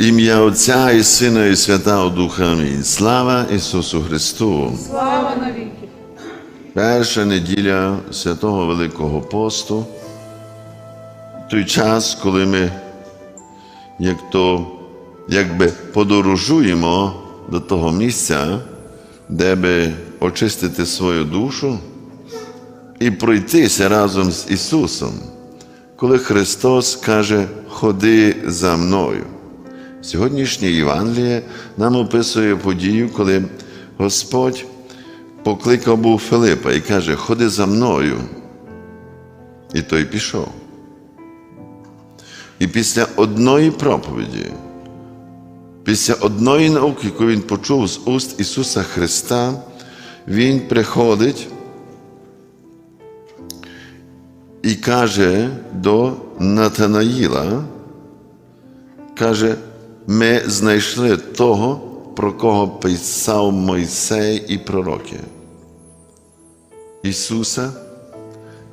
Ім'я Отця і Сина, і Святого Духа. Амінь. Слава Ісусу Христу! Слава навіки! Перша неділя Святого Великого посту, той час, коли ми як то, якби подорожуємо до того місця, де би очистити свою душу і пройтися разом з Ісусом, коли Христос каже, ходи за мною. Сьогоднішнє Євангеліє нам описує подію, коли Господь покликав був Филипа і каже, ходи за мною. І той пішов. І після одної проповіді, після одної науки, яку він почув з уст Ісуса Христа, Він приходить і каже до Натанаїла, каже, ми знайшли того, про кого писав Мойсей і пророки. Ісуса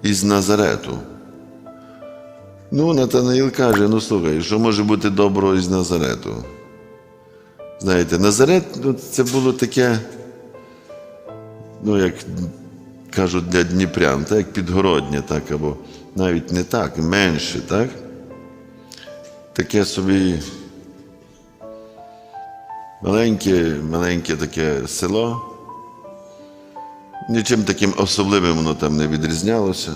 із Назарету. Ну, Натанаїл каже: ну слухай, що може бути доброго із Назарету? Знаєте, Назарет ну, це було таке, ну, як кажуть, для Дніпрян, так, як підгороднє, так, або навіть не так, менше, так? Таке собі маленьке, маленьке таке село. Нічим таким особливим воно там не відрізнялося.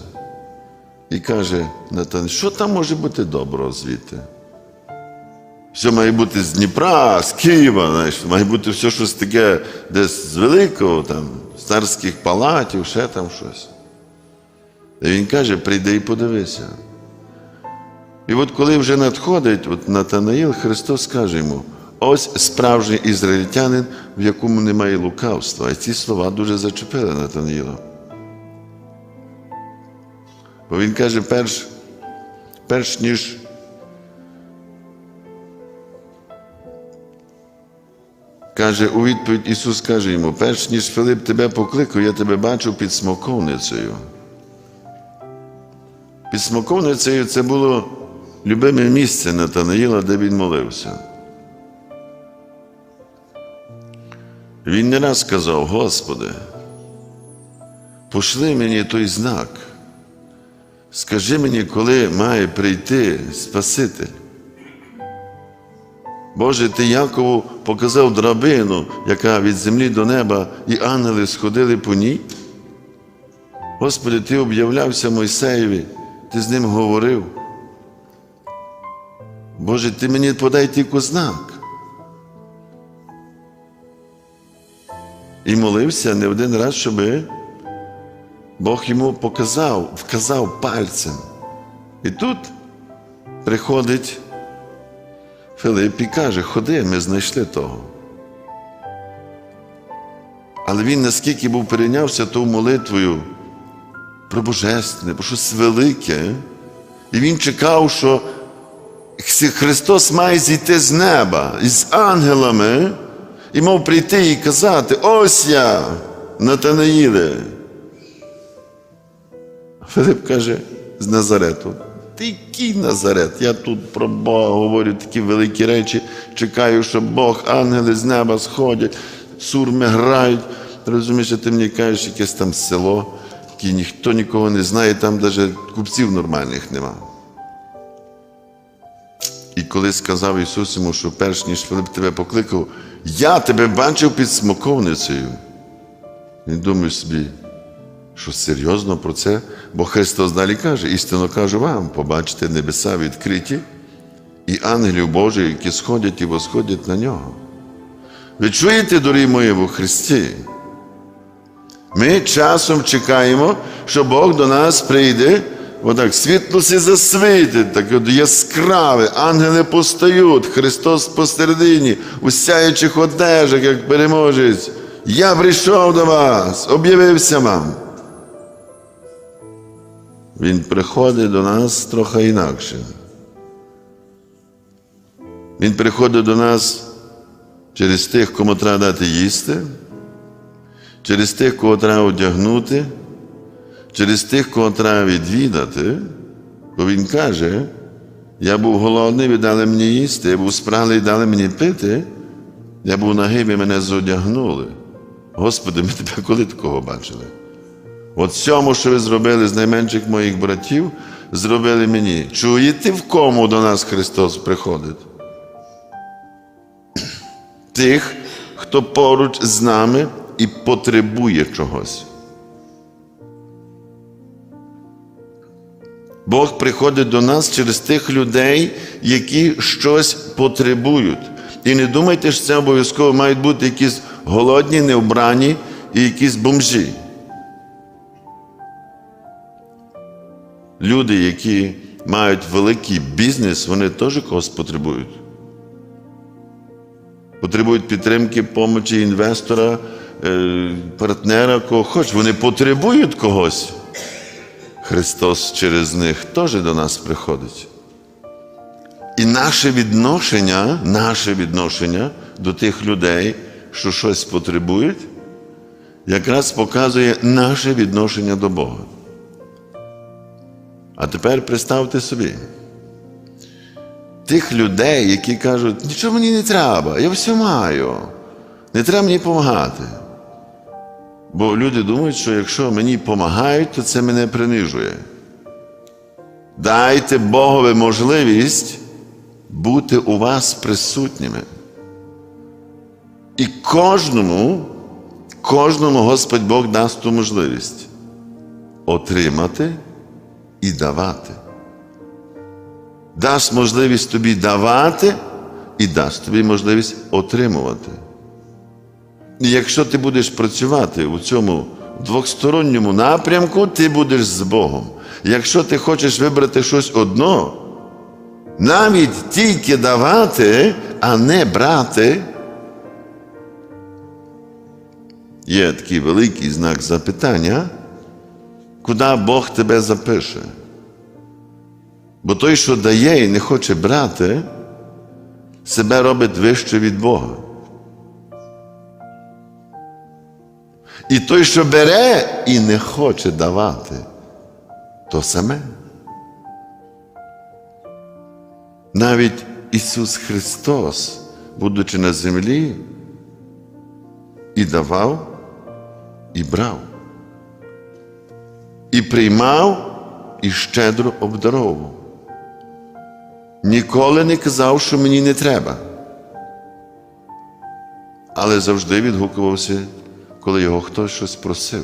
І каже Натан, що там може бути доброго звідти? Все має бути з Дніпра, з Києва, знаєш, має бути все щось таке десь з великого, там, з царських палатів, ще там щось. І він каже, прийди і подивися. І от коли вже надходить от Натанаїл, Христос каже йому, ось справжній ізраїльтянин, в якому немає лукавства. І ці слова дуже зачепили Натанаїла. Бо він каже, перш, перш ніж каже, у відповідь Ісус каже йому, перш ніж Филип тебе покликав, я тебе бачу під смоковницею. Під смоковницею це було любиме місце Натанаїла, де він молився. Він не раз сказав, Господи, пошли мені той знак. Скажи мені, коли має прийти Спаситель. Боже, ти Якову показав драбину, яка від землі до неба, і ангели сходили по ній. Господи, Ти об'являвся Мойсеєві, ти з ним говорив. Боже, ти мені подай тільки знак. І молився не один раз, щоби Бог йому показав, вказав пальцем. І тут приходить Филип і каже, ходи, ми знайшли того. Але він наскільки був перейнявся тою молитвою про Божественне, про щось велике, і він чекав, що Христос має зійти з неба із ангелами і мав прийти і казати: ось я, Натанаїле. Филип каже з Назарету. Ти який Назарет? Я тут про Бога говорю такі великі речі, чекаю, що Бог, ангели з неба сходять, сурми грають. Розумієш, ти мені кажеш, якесь там село, яке ніхто нікого не знає, там навіть купців нормальних нема. І коли сказав Ісус йому, що перш ніж Филип тебе покликав, я тебе бачив під смоковницею. Він думає собі, що серйозно про це? Бо Христос далі каже, істинно кажу вам, побачите небеса відкриті і ангелів Божих, які сходять і восходять на нього. Ви чуєте, дорогі мої, в Христі? Ми часом чекаємо, що Бог до нас прийде, отак світло сі засвітить, так от яскраве, ангели постають, Христос посередині, у сяючих одежах, як переможець. Я прийшов до вас, об'явився вам. Він приходить до нас трохи інакше. Він приходить до нас через тих, кому треба дати їсти, через тих, кого треба одягнути, через тих, кого треба відвідати, бо Він каже, Я був голодний, ви дали мені їсти, я був спраглий, дали мені пити, я був нагий, ви мене зодягнули. Господи, ми тебе коли такого бачили? От всьому, що ви зробили з найменших моїх братів, зробили мені. Чуєте, в кому до нас Христос приходить? Тих, хто поруч з нами і потребує чогось. Бог приходить до нас через тих людей, які щось потребують. І не думайте, що це обов'язково мають бути якісь голодні, невбрані і якісь бомжі. Люди, які мають великий бізнес, вони теж когось потребують. Потребують підтримки, помочі інвестора, е, партнера, кого хоч. Вони потребують когось. Христос через них теж до нас приходить. І наше відношення, наше відношення до тих людей, що щось потребують, якраз показує наше відношення до Бога. А тепер представте собі, тих людей, які кажуть, нічого мені не треба, я все маю, не треба мені допомагати. Бо люди думають, що якщо мені допомагають, то це мене принижує. Дайте Богові можливість бути у вас присутніми. І кожному, кожному Господь Бог дасть ту можливість отримати і давати. Дасть можливість тобі давати і дасть тобі можливість отримувати. Якщо ти будеш працювати у цьому двосторонньому напрямку, ти будеш з Богом. Якщо ти хочеш вибрати щось одно, навіть тільки давати, а не брати, є такий великий знак запитання, куди Бог тебе запише. Бо той, що дає і не хоче брати, себе робить вище від Бога. І той, що бере і не хоче давати, то саме. Навіть Ісус Христос, будучи на землі, і давав, і брав, і приймав, і щедро обдаровував. Ніколи не казав, що мені не треба, але завжди відгукувався коли його хтось щось просив.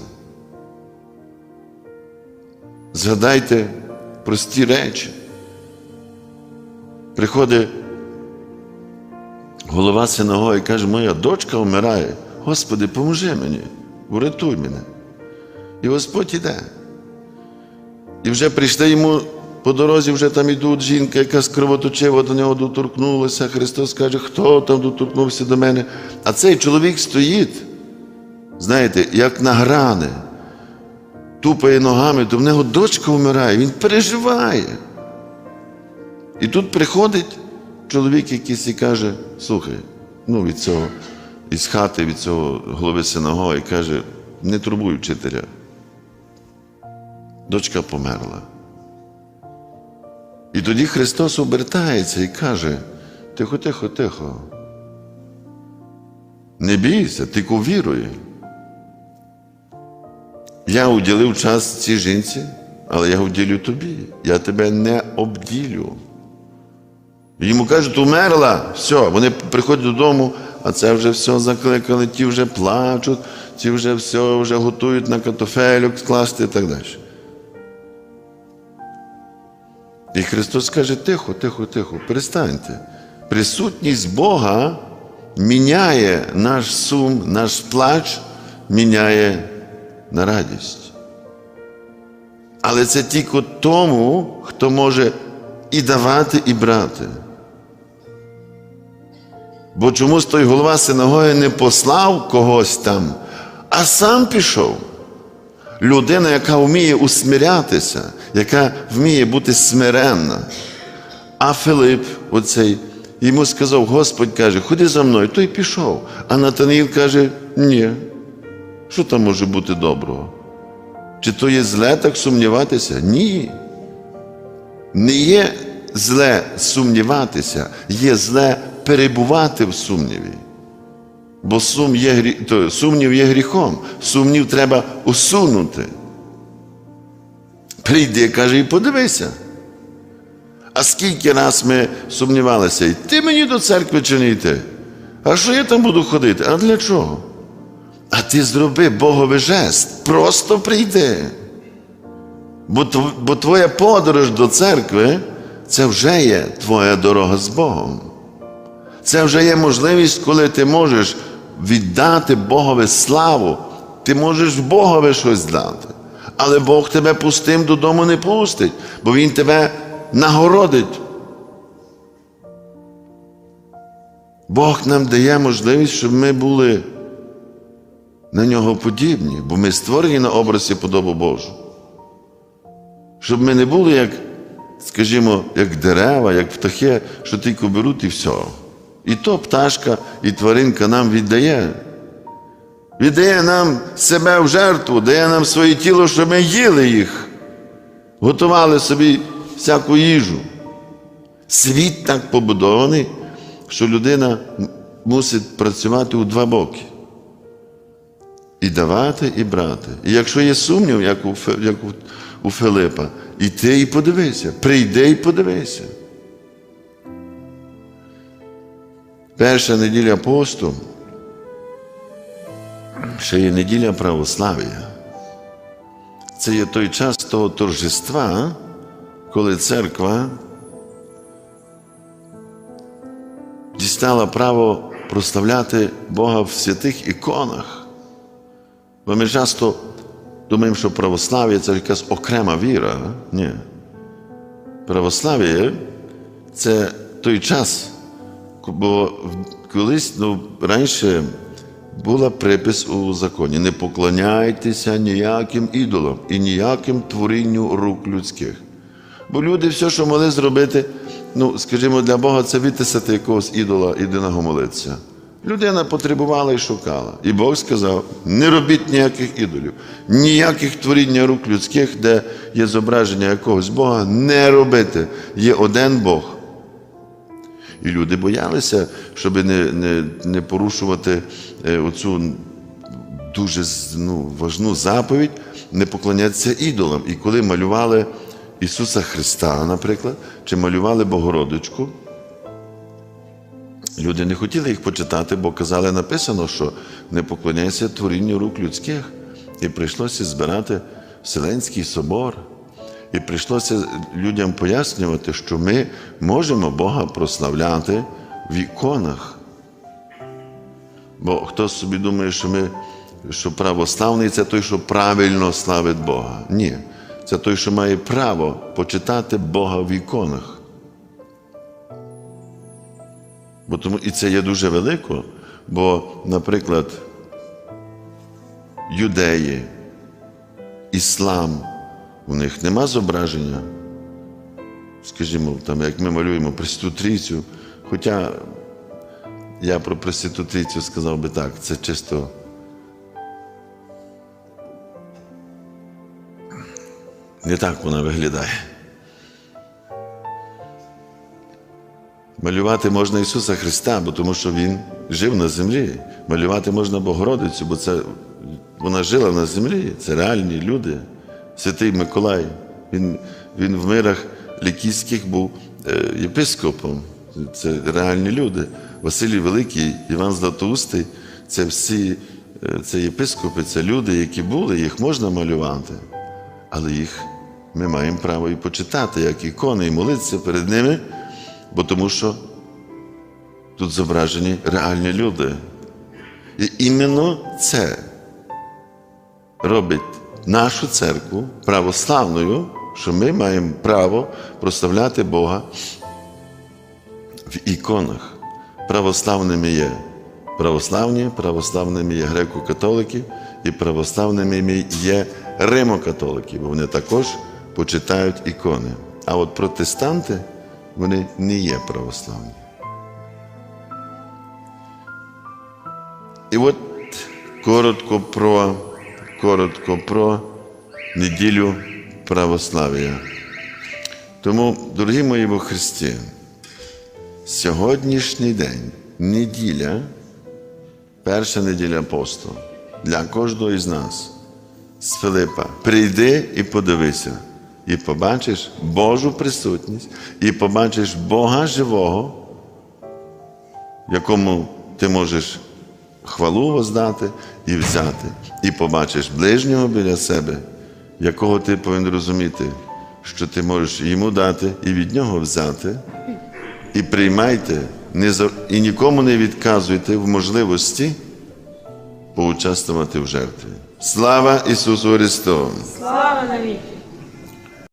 Згадайте прості речі. Приходить голова синагоги і каже, моя дочка вмирає. Господи, поможи мені, врятуй мене. І Господь іде. І вже прийшли йому по дорозі, вже там ідуть жінка, яка скривоточива до нього доторкнулася. Христос каже, хто там доторкнувся до мене? А цей чоловік стоїть знаєте, як на грани, тупає ногами, то в нього дочка вмирає, він переживає. І тут приходить чоловік якийсь і каже, слухай, ну від цього, із хати, від цього голови синагоги, каже, не турбуй вчителя. Дочка померла. І тоді Христос обертається і каже: тихо, тихо, тихо. Не бійся, тільки віруй. Я уділив час цій жінці, але я уділю тобі. Я тебе не обділю. Йому кажуть, умерла, все, вони приходять додому, а це вже все закликали, ті вже плачуть, ті вже все вже готують на катофелю скласти і так далі. І Христос каже, тихо, тихо, тихо, перестаньте. Присутність Бога міняє наш сум, наш плач, міняє на радість. Але це тільки тому, хто може і давати, і брати. Бо чомусь той голова синагоги не послав когось там, а сам пішов. Людина, яка вміє усмирятися, яка вміє бути смиренна. А Филип, оцей, йому сказав, Господь каже, ходи за мною, той пішов. А Натаніл каже, ні. Що там може бути доброго? Чи то є зле так сумніватися? Ні. Не є зле сумніватися, є зле перебувати в сумніві. Бо сум є, то, сумнів є гріхом. Сумнів треба усунути. Прийди, каже, і подивися. А скільки раз ми сумнівалися, йти мені до церкви чи не йти? А що я там буду ходити? А для чого? А ти зроби Боговий жест. Просто прийди. Бо, твоя подорож до церкви це вже є твоя дорога з Богом. Це вже є можливість, коли ти можеш віддати Богові славу, ти можеш Богові щось дати. Але Бог тебе пустим додому не пустить, бо Він тебе нагородить. Бог нам дає можливість, щоб ми були на нього подібні, бо ми створені на образі подобу Божу. Щоб ми не були як, скажімо, як дерева, як птахи, що тільки беруть і все. І то пташка, і тваринка нам віддає. Віддає нам себе в жертву, дає нам своє тіло, щоб ми їли їх, готували собі всяку їжу. Світ так побудований, що людина мусить працювати у два боки. І давати, і брати. І якщо є сумнів, як у, як у, Филипа, іди і подивися, прийди і подивися. Перша неділя посту ще є неділя православ'я. Це є той час того торжества, коли церква дістала право прославляти Бога в святих іконах. Бо ми часто думаємо, що православ'я це якась окрема віра. Ні. Православ'я це той час, бо колись ну, раніше була припис у законі: не поклоняйтеся ніяким ідолам і ніяким творінню рук людських. Бо люди все, що могли зробити, ну, скажімо, для Бога це витисати якогось ідола до молитися. Людина потребувала і шукала. І Бог сказав: не робіть ніяких ідолів, ніяких творіння рук людських, де є зображення якогось Бога, не робити. Є один Бог. І люди боялися, щоб не, не, не порушувати е, оцю дуже ну, важну заповідь, не поклонятися ідолам. І коли малювали Ісуса Христа, наприклад, чи малювали Богородичку, люди не хотіли їх почитати, бо казали, написано, що не поклоняйся творінню рук людських. І прийшлося збирати Вселенський собор. І прийшлося людям пояснювати, що ми можемо Бога прославляти в іконах. Бо хтось собі думає, що ми, що православний це той, що правильно славить Бога. Ні, це той, що має право почитати Бога в іконах. Бо тому, і це є дуже велико, бо, наприклад, юдеї, іслам, у них нема зображення. Скажімо, там, як ми малюємо Пресвяту хоча я про Пресвяту сказав би так, це чисто. Не так вона виглядає. Малювати можна Ісуса Христа, бо тому що Він жив на землі. Малювати можна Богородицю, бо це вона жила на землі. Це реальні люди. Святий Миколай. Він, він в мирах лікійських був е, єпископом. Це реальні люди. Василій Великий, Іван Златоустий це всі е, це єпископи, це люди, які були, їх можна малювати, але їх ми маємо право і почитати, як ікони, і молитися перед ними, бо тому що тут зображені реальні люди. І іменно це робить нашу церкву православною, що ми маємо право прославляти Бога в іконах. Православними є православні, православними є греко-католики, і православними є римо-католики, бо вони також почитають ікони. А от протестанти вони не є православні. І от коротко про, коротко про неділю православ'я. Тому, дорогі мої во Христі, сьогоднішній день, неділя, перша неділя посту для кожного із нас з Филипа. Прийди і подивися, і побачиш Божу присутність, і побачиш Бога живого, якому ти можеш хвалу воздати і взяти, і побачиш ближнього біля себе, якого ти повинен розуміти, що ти можеш йому дати і від нього взяти. І приймайте, і нікому не відказуйте в можливості поучаствувати в жертві. Слава Ісусу Христу! Слава навіки!